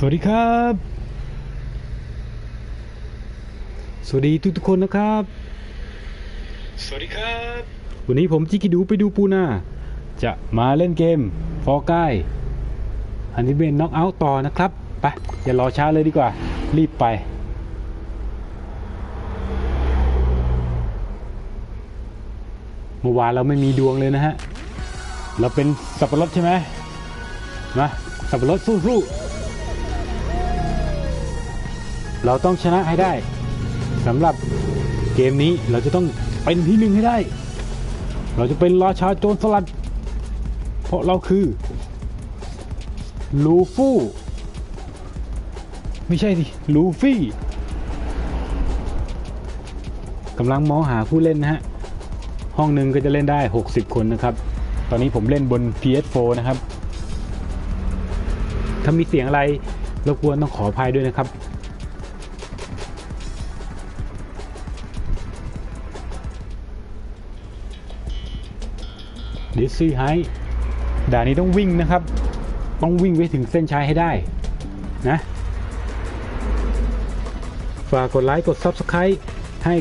สวัสดีครับ สวัสดีทุกทุกๆคนนะครับ สวัสดีครับ วันนี้ผมจิกิดูไปดูปูนาจะมาเล่นเกมฟอร์กายอันนี้เป็นน็อกเอาท์ต่อนะครับไปอย่ารอช้าเลยดีกว่า รีบไป เมื่อวานเราไม่มีดวงเลยนะฮะ เราเป็นสับปะรดใช่ไหมมาสับปะรดสู้ๆ เราต้องชนะให้ได้สำหรับเกมนี้เราจะต้องเป็นที่หนึ่งให้ได้ เราจะเป็นราชาโจรสลัด เพราะเราคือลูฟูไม่ใช่ดิลูฟี่กำลังมองหาผู้เล่นนะฮะ ห้องหนึ่งก็จะเล่นได้ 60 คนนะครับ ตอนนี้ผมเล่นบน PS4 นะครับ ถ้ามีเสียงอะไรรบกวนต้องขออภัยด้วยนะครับ ซซี่ไฮด่านนี้ต้องวิ่งนะครับ ต้องวิ่งไปถึงเส้นชัยให้ได้นะ ฝากกดไลค์กด Subscribe ให้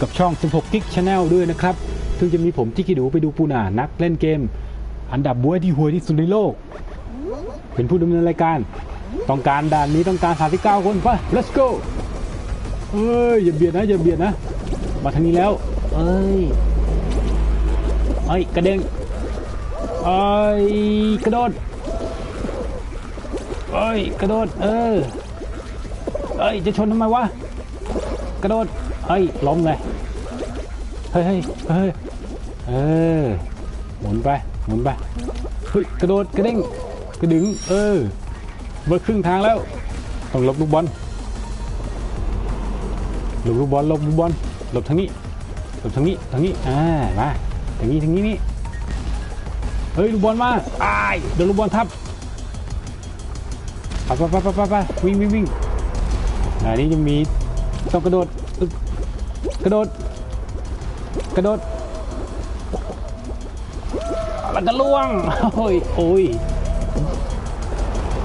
กับช่อง 16 g i g Channel ด้วยนะครับ ซึ่งจะมีผมที่กิดูไปดูปูนานักเล่นเกม อันดับบวยที่หวยที่สุดในโลก เป็นผู้ดำเนินรายการ ต้องการด่านนี้ต้องการ 39 คนไป let's go เอ้ยอย่าเบียดนะอย่าเบียดนะ มาทางนี้แล้ว เอ้ยเอ้ยกระเด้ง เอ้ยกระโดดเอ้ยกระโดดเออเอ้ยจะชนทำไมวะกระโดดเฮ้ยล้มเลยเฮ้ยเฮ้ยเฮ้ยเออหมุนไปหมุนไปเฮ้ยกระโดดกระเด้งกระดึงเออเบิร์ครึ่งทางแล้วต้องหลบลูกบอลหลบลูกบอลหลบลูกบอลหลบทางนี้หลบทางนี้ทางนี้อ่ามาทางนี้ทางนี้นี่ เฮ้ยลูกบอลมาอ้ายโดนลูกบอลทับไปไปไปไปไปวิ่งวิ่งวิ่งอันนี้จะมีต้องกระโดดกระโดด กระโดดแล้วก็ล่วงโอ้ยโอ้ย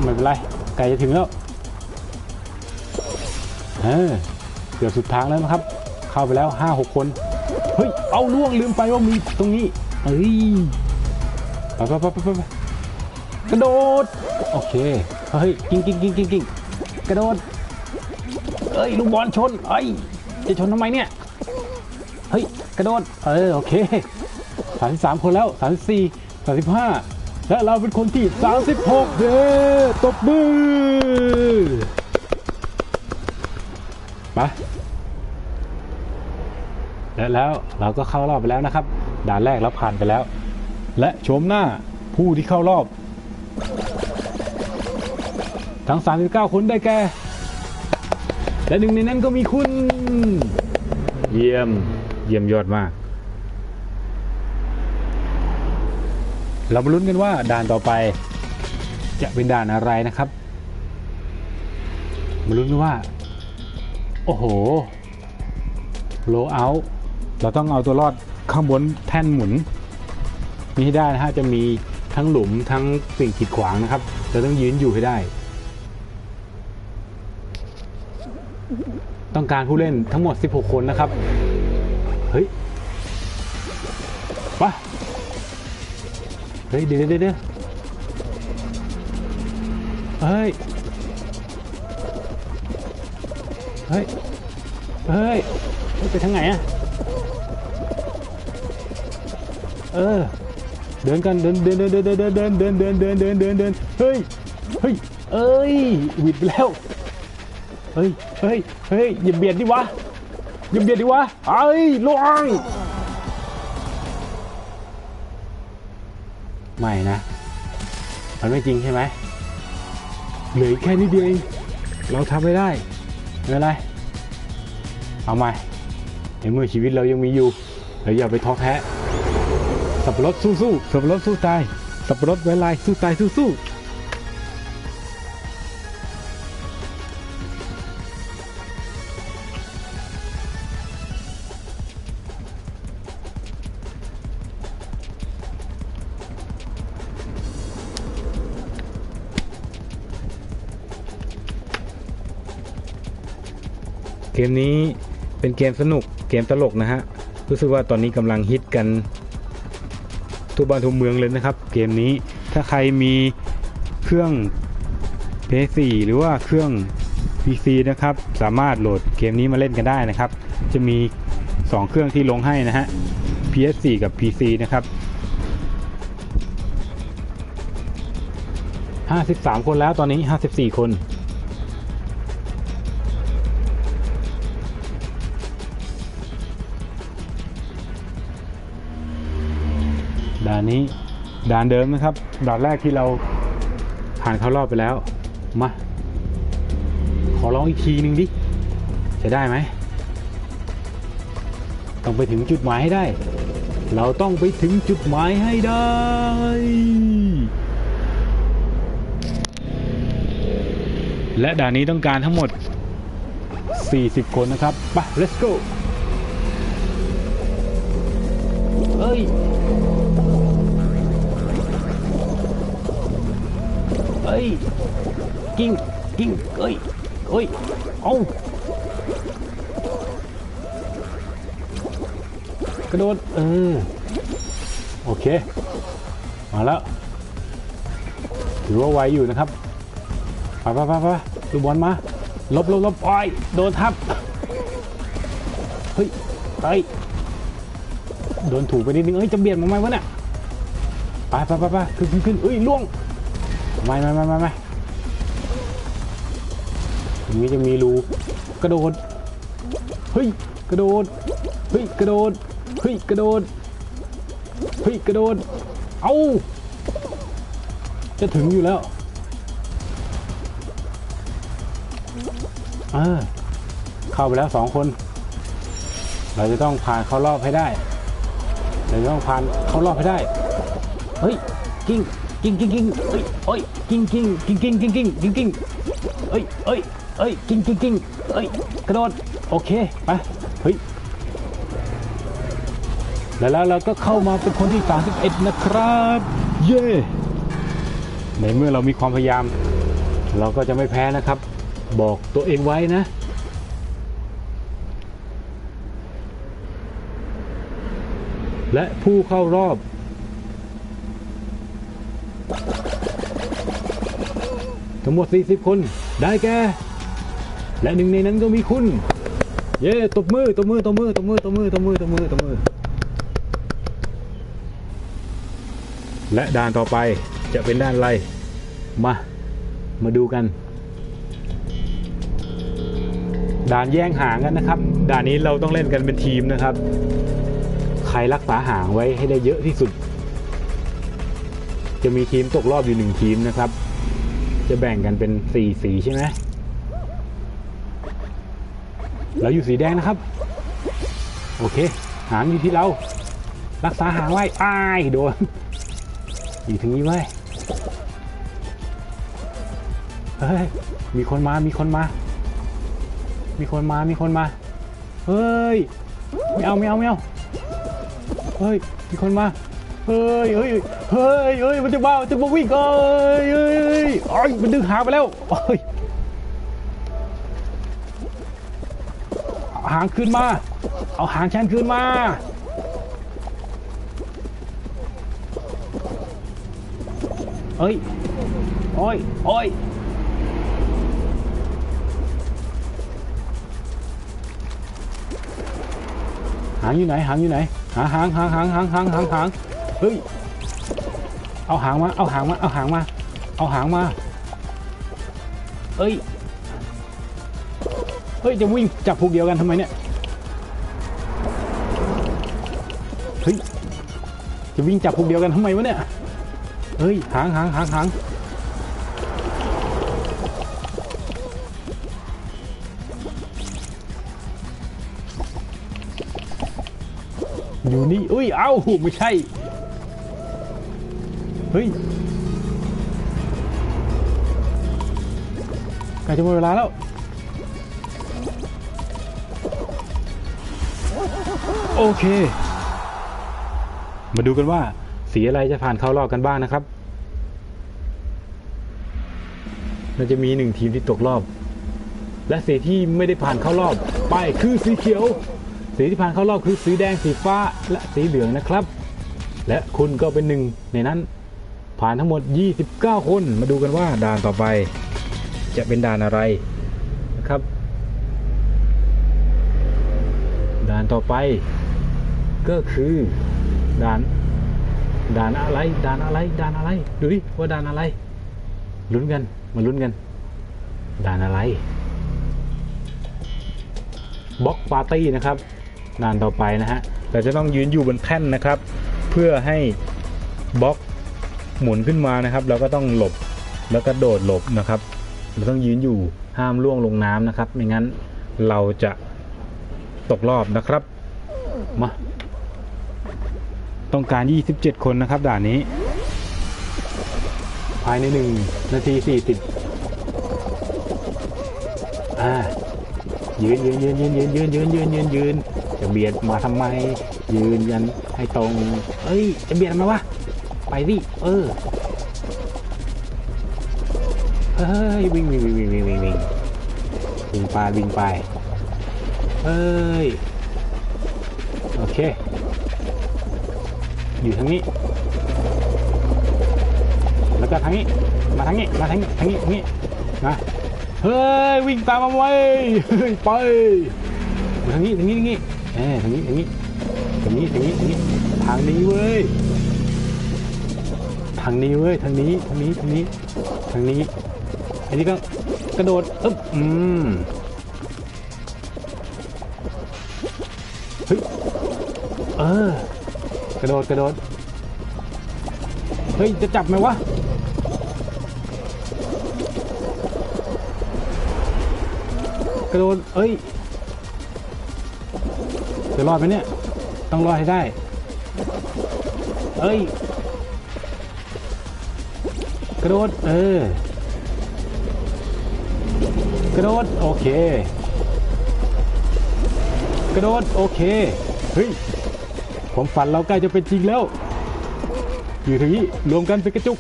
ไม่เป็นไรไกลจะถึงแล้วเออเกือบสุดทางแล้วนะครับ เข้าไปแล้วห้าหกคน เฮ้ย เอาล่วงลืมไปว่ามีตรงนี้เฮ้ย ไปไปไปไปไปกระโดด โอเค เฮ้ยกิ้งกิ้งกิ้งกิ้งกิ้งกระโดดเอ้ยลูกบอลชนเอ้ยจะชนทำไมเนี่ย เฮ้ยกระโดด เออโอเคสามสิบสามคนแล้วสามสิบสี่สามสิบห้าและเราเป็นคนที่สามสิบหกเด้ตบมือมาและแล้วเราก็เข้ารอบไปแล้วนะครับ ด่านแรกเราผ่านไปแล้ว และโฉมหน้าผู้ที่เข้ารอบ ทั้ง 39 คนได้แก่ และหนึ่งในนั้นก็มีคุณ เยี่ยม เยี่ยมยอดมาก เรามาลุ้นกันว่าด่านต่อไป จะเป็นด่านอะไรนะครับ มาลุ้นกันว่า โอ้โห โลเอาเราต้องเอาตัวรอดข้างบนแท่นหมุน นี่ให้ได้นะฮะจะมีทั้งหลุมทั้งสิ่งขีดขวางนะครับเราต้องยืนอยู่ให้ได้ ต้องการผู้เล่นทั้งหมด 16 คนนะครับ เฮ้ยปะเฮ้ยเดี๋ยวเดี๋ยวเดี๋ยวเฮ้ย เฮ้ย เฮ้ย ไปทางไหนอะเออ เดินกันเดินเดินเดินเดินเดินเดินเดินเดินเดินเดินเดินเดินเฮ้ยเฮ้ยเอ้ยหวิดไปแล้วเฮ้ยเฮ้ยเฮ้ยอย่าเบียดดิวะอย่าเบียดดิวะเอ้ยลวงไม่นะ มันไม่จริงใช่ไหมเหลือแค่นิดเดียวเองเราทำไม่ได้ไม่เป็นไรเอาใหม่ในเมื่อชีวิตเรายังมีอยู่เราอย่าไปท้อแท้ สับปะรดสู้สู้สับปะรดสู้ตาย สับปะรดไว้ลายสู้ตายสู้สู้เกมนี้เป็นเกมสนุกเกมตลกนะฮะ รู้สึกว่าตอนนี้กำลังฮิตกัน ทั่วบ้านทั่วเมืองเลยนะครับ เกมนี้ถ้าใครมีเครื่อง PS4 หรือว่าเครื่อง PC นะครับ สามารถโหลดเกมนี้มาเล่นกันได้นะครับ จะมี 2 เครื่องที่ลงให้นะฮะ PS4 กับ PC นะครับ53 คนแล้วตอนนี้ 54 คน ด่านนี้ด่านเดิมนะครับด่านแรกที่เราผ่านเข้ารอบไปแล้ว มา ขอร้องอีกทีหนึ่งดิ จะได้ไหม ต้องไปถึงจุดหมายให้ได้ เราต้องไปถึงจุดหมายให้ได้และด่านนี้ต้องการทั้งหมด 40 คนนะครับ ไป let's go เอ้ยเอ้ยกิ้งกิ้งเอ้ยเอ้ยเอากระโดดเออโอเค มาแล้ว ถือว่าไวอยู่นะครับไปไปไปไปลูกบอลมาลบลบลบอ้อยโดนทับ เฮ้ยเฮ้ย โดนถูกไปนิดนึงเอ้ยจะเบียดมาไหมวะเนี่ยไปไปไปไปขึ้นขึ้นขึ้นเอ้ยล่วงไม่ไม่ไม่ไม่ไม่ตรงนี้จะมีรูกระโดดเฮ้ยกระโดดเฮ้ยกระโดดเฮ้ยกระโดดเฮ้ยกระโดดเอาจะถึงอยู่แล้วเออเข้าไปแล้วสองคน เราจะต้องผ่านเข้ารอบให้ได้ เราจะต้องผ่านเข้ารอบให้ได้ เฮ้ยกิ้งกิ้งกิ้งกิ้งเอ้ยเอ้ยกิ้งกิ้งกิ้งกิ้งกิ้งกิ้งกิ้งกิ้งเอ้ยเอ้ยเอ้ยกิ้งกิ้งกิ้งเอ้ยกระโดดโอเคไปเฮ้ยแล้วแล้วเราก็เข้ามาเป็นคนที่ 31 นะครับ เย้ในเมื่อเรามีความพยายาม เราก็จะไม่แพ้นะครับ บอกตัวเองไว้นะ และผู้เข้ารอบ ทั้งหมด 40 คนได้แก่และหนึ่งในนั้นก็มีคุณ เย้ตบมือตบมือตบมือตบมือตบมือตบมือตบมือตบมือ และด่านต่อไปจะเป็นด้านอะไร มา มาดูกัน ด่านแย่งหางกันนะครับ ด่านนี้เราต้องเล่นกันเป็นทีมนะครับ ใครรักษาหางไว้ให้ได้เยอะที่สุด จะมีทีมตกรอบอยู่หนึ่งทีมนะครับ จะแบ่งกันเป็นสี่สีใช่ไหมเราอยู่สีแดงนะครับ โอเค หางอยู่ที่เรา รักษาหางไว้อ้ายโดนอยู่ถึงนี้ไว้เฮ้ยมีคนมา มีคนมา มีคนมา มีคนมา เฮ้ย ไม่เอา ไม่เอา ไม่เอา เฮ้ยมีคนมาเฮ้ยเฮ้ยเฮ้ยเฮ้ยมันจะบ้ามันจะมาวิ่งเอ้ยเฮ้ยเอ้ยมันดึงหาไปแล้วโอ้ยเอาหางขึ้นมา เอาหางฉันขึ้นมาเอ้ยโอ้ยโอ้ยหางอยู่ไหนหางอยู่ไหน หางหางหางหางหางหางหางหางเฮ้ยเอาหางมาเอาหางมาเอาหางมาเอาหางมาเอ้ยเฮ้ยจะวิ่งจับผูกเดียวกันทำไมเนี่ยเฮ้ยจะวิ่งจับผูกเดียวกันทำไมวะเนี่ยเฮ้ยหางหางหางหาง อยู่นี่อุ้ยเอ้าไม่ใช่เฮ้ยใกล้จะหมดเวลาแล้ว โอเค มาดูกันว่า สีอะไรจะผ่านเข้ารอบกันบ้างนะครับเราจะมีหนึ่งทีมที่ตกรอบ และสีที่ไม่ได้ผ่านเข้ารอบ ไปคือสีเขียว สีที่ผ่านเข้ารอบคือสีแดงสีฟ้าและสีเหลืองนะครับ และคุณก็เป็นหนึ่งในนั้น ผ่านทั้งหมด 29 คนมาดูกันว่าด่านต่อไป จะเป็นด่านอะไรนะครับ ด่านต่อไป ก็คือด่านด่านอะไรด่านอะไรด่านอะไร ดูดิว่าด่านอะไรลุ้นกันมาลุ้นกันด่านอะไรบล็อกปาร์ตี้นะครับ ด่านต่อไปนะฮะเราจะต้องยืนอยู่บนแท่นนะครับ เพื่อให้บล็อกหมุนขึ้นมานะครับแล้วก็ต้องหลบแล้วก็โดดหลบนะครับ เราต้องยืนอยู่ห้ามล่วงลงน้ำนะครับ ไม่งั้นเราจะตกรอบนะครับมาต้องการ 27 คนนะครับด่านนี้ ภายใน1นาที40 ยืนยืนยืนยืนยืนยืนยืนยืนยืนยืนจะเบียดมาทำไม ยืนยันให้ตรง เอ้ย จะเบียดทำไมวะไปดิเออเฮ้ยวิ่งวิ่งวิ่งวิ่งวิ่งวิ่งวิ่งวิ่งไปวิ่งไปเฮ้ยโอเค อยู่ทางนี้แล้วก็ทางนี้มาทางนี้มาทางนี้ทางนี้ทางนี้นะ เฮ้ยวิ่งตามมาไว้เฮ้ยไปทางนี้ทางนี้ทางนี้เออทางนี้ทางนี้ทางนี้ทางนี้ทางนี้ทางนี้เว้ยทางนี้เว้ยทางนี้ทางนี้ทางนี้ทางนี้อันนี้ก็กระโดดอึ๊บอืมเฮ้ยเออกระโดดกระโดดเฮ้ยจะจับไหมวะ กระโดดเอ้ยจะรอดไหมเนี่ย ต้องรอดให้ได้ เอ้ย กระโดด เออ กระโดด โอเค กระโดด โอเค เฮ้ย ผมฝันเราใกล้จะเป็นจริงแล้ว อยู่ทางนี้ รวมกันเป็นกระจุก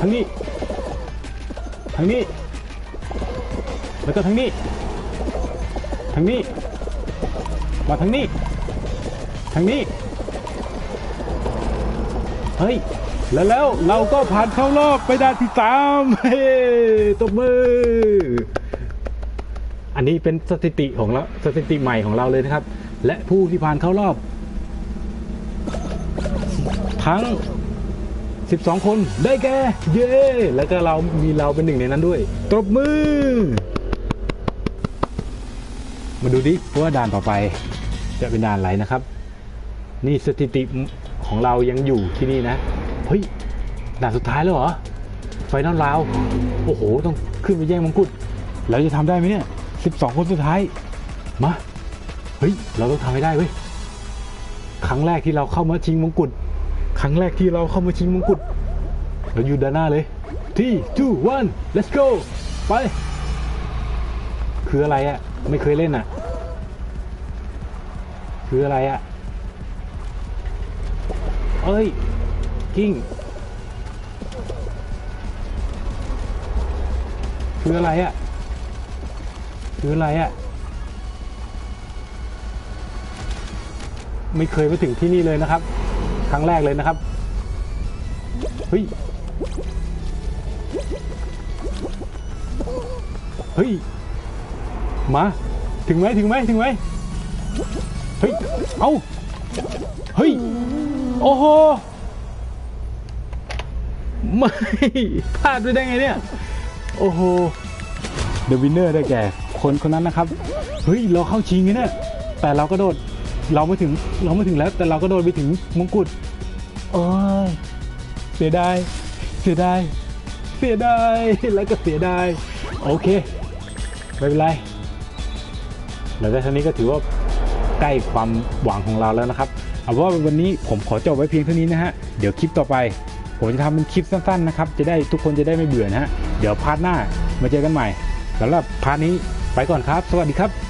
ทางนี้ ทางนี้ แล้วก็ทางนี้างนี้ มาทางนี้ ทางนี้ เฮ้ย แล้วแล้วเราก็ผ่านเข้ารอบไปด่านที่สามเฮ้ตบมือ อันนี้เป็นสถิติของเราสถิติใหม่ของเราเลยนะครับ และผู้ที่ผ่านเข้ารอบ ทั้ง 12 คนได้แก่ เย้ แล้วก็เรามีเราเป็นหนึ่งในนั้นด้วย ตบมือ มาดูดิว่าด่านต่อไปจะเป็นด่านอะไรนะครับ นี่สถิติของเรายังอยู่ที่นี่นะ เฮ้ย ด่านสุดท้ายแล้วเหรอ ไฟนอลราว โอ้โห ต้องขึ้นไปแย่งมงกุฎแล้วจะทำได้ไหมเนี่ย 12 คนสุดท้าย มา เฮ้ย เราต้องทำให้ได้เว้ย ครั้งแรกที่เราเข้ามาชิงมงกุฎ ครั้งแรกที่เราเข้ามาชิงมงกุฎ เราอยู่ด้านหน้าเลยที่ two one let's go ไป คืออะไรอะไม่เคยเล่นอะคืออะไรอะเอ้ย กิ้ง คืออะไรอะคืออะไรอะไม่เคยมาถึงที่นี่เลยนะครับ ครั้งแรกเลยนะครับ เฮ้ย เฮ้ย มาถึงไหมถึงไหมถึงไหมเฮ้ยเอาเฮ้ยโอ้โหไม่พลาดไปได้ไงเนี่ยโอ้โหเดอะวินเนอร์ได้แก่คนคนนั้นนะครับเฮ้ยเราเข้าชิงไงเนี่ยแต่เราก็โดดเราไม่ถึงเราไม่ถึงแล้ว แต่เราก็โดดไปถึงมงกุฎโอ้ยเสียดายเสียดายเสียดายแล้วก็เสียดายโอเคไม่เป็นไร หลังจากนี้ก็ถือว่าใกล้ความหวังของเราแล้วนะครับ เอาว่าวันนี้ผมขอจบไว้เพียงเท่านี้นะฮะ เดี๋ยวคลิปต่อไป ผมจะทำเป็นคลิปสั้นๆนะครับ จะได้ทุกคนจะได้ไม่เบื่อนะฮะ เดี๋ยวพาร์ทหน้ามาเจอกันใหม่สำหรับพาร์ทนี้ไปก่อนครับ สวัสดีครับ